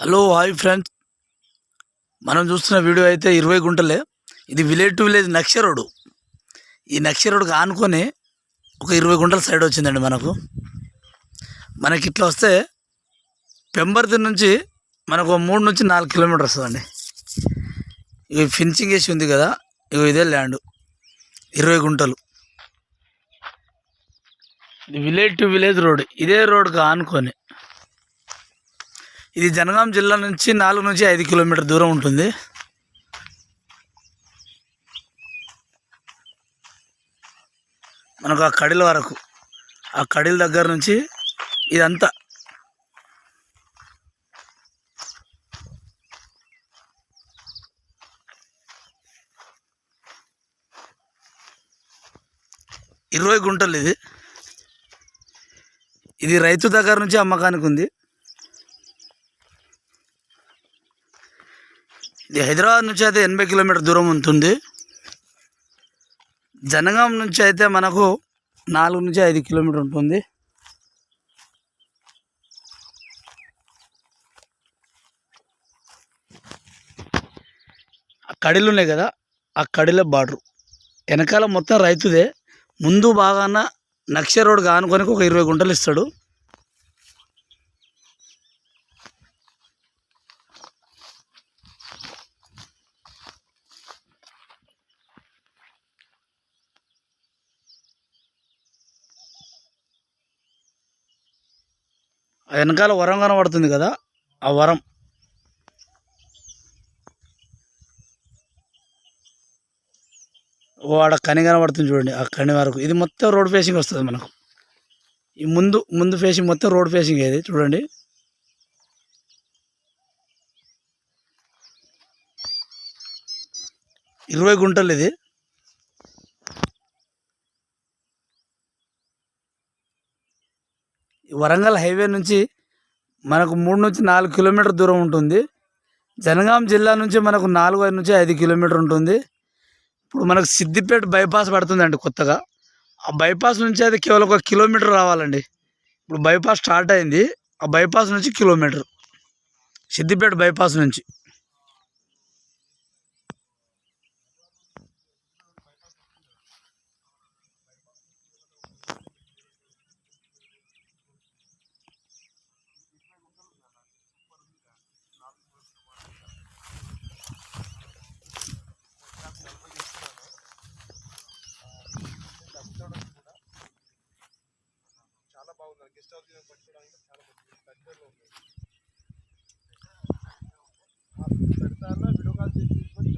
Hello hi friends. మనం చూస్తున్న video అయితే ఇరవై గుంటలే. ఇది విలేజ్ టు విలేజ్ నక్ష రోడ్డు ఈ నక్ష రోడ్డుకి ఆనుకొని ఒక ఇరవై గుంటల సైడ్ వచ్చిందండి మనకు. మనకి ఇట్లా వస్తే పెంబర్తి నుంచి మనకు మూడు నుంచి నాలుగు కిలోమీటర్ వస్తుందండి. ఇవి ఫినిషింగ్ వేసి ఉంది కదా ఇగో ఇదే ల్యాండ్. ఇరవై గుంటలు. ఇది విలేజ్ టు విలేజ్ రోడ్. ఇదే రోడ్కి ఆనుకొని ఇది జనగాం జిల్లా నుంచి నాలుగు నుంచి ఐదు కిలోమీటర్ దూరం ఉంటుంది. మనకు ఆ కడిల వరకు ఆ కడిల దగ్గర నుంచి ఇదంతా. ఇరవై గుంటలు ఇది. ఇది రైతు దగ్గర నుంచి అమ్మకానికి ఉంది. ఇది హైదరాబాద్ నుంచి అయితే ఎనభై కిలోమీటర్ దూరం ఉంటుంది. జనగాం నుంచి అయితే మనకు నాలుగు నుంచి ఐదు కిలోమీటర్ ఉంటుంది. ఆ కడిలు ఉన్నాయి కదా ఆ కడిలే బార్డర్. వెనకాల మొత్తం రైతుదే ముందు బాగాన నక్ష రోడ్ కానుకొని ఒక ఇరవై గుంటలు ఇస్తాడు. వెనకాల వరం కనబడుతుంది కదా ఆ వరం. వాడ కని కనబడుతుంది చూడండి ఆ కని వరకు. ఇది మొత్తం రోడ్ ఫేసింగ్ వస్తుంది మనకు. ఈ ముందు ముందు ఫేసింగ్ మొత్తం రోడ్ ఫేసింగ్ ఇది చూడండి. ఇరవై గుంటలు ఇది. వరంగల్ హైవే నుంచి మనకు మూడు నుంచి నాలుగు కిలోమీటర్ దూరం ఉంటుంది. జనగాం జిల్లా నుంచి మనకు నాలుగు ఐదు నుంచి ఐదు కిలోమీటర్ ఉంటుంది. ఇప్పుడు మనకు సిద్దిపేట బైపాస్ పడుతుందండి కొత్తగా. ఆ బైపాస్ నుంచి అది కేవలం ఒక కిలోమీటర్ రావాలండి. ఇప్పుడు బైపాస్ స్టార్ట్ అయింది. ఆ బైపాస్ నుంచి కిలోమీటర్. సిద్దిపేట బైపాస్ నుంచి. చాలా గెస్ట్ హౌస్ మీద పట్టుకోవడానికి చాలా బాగుంది దగ్గరలో ఉంది. ఆ, పెడతా వీడియో కాల్ చేసి తీసుకొని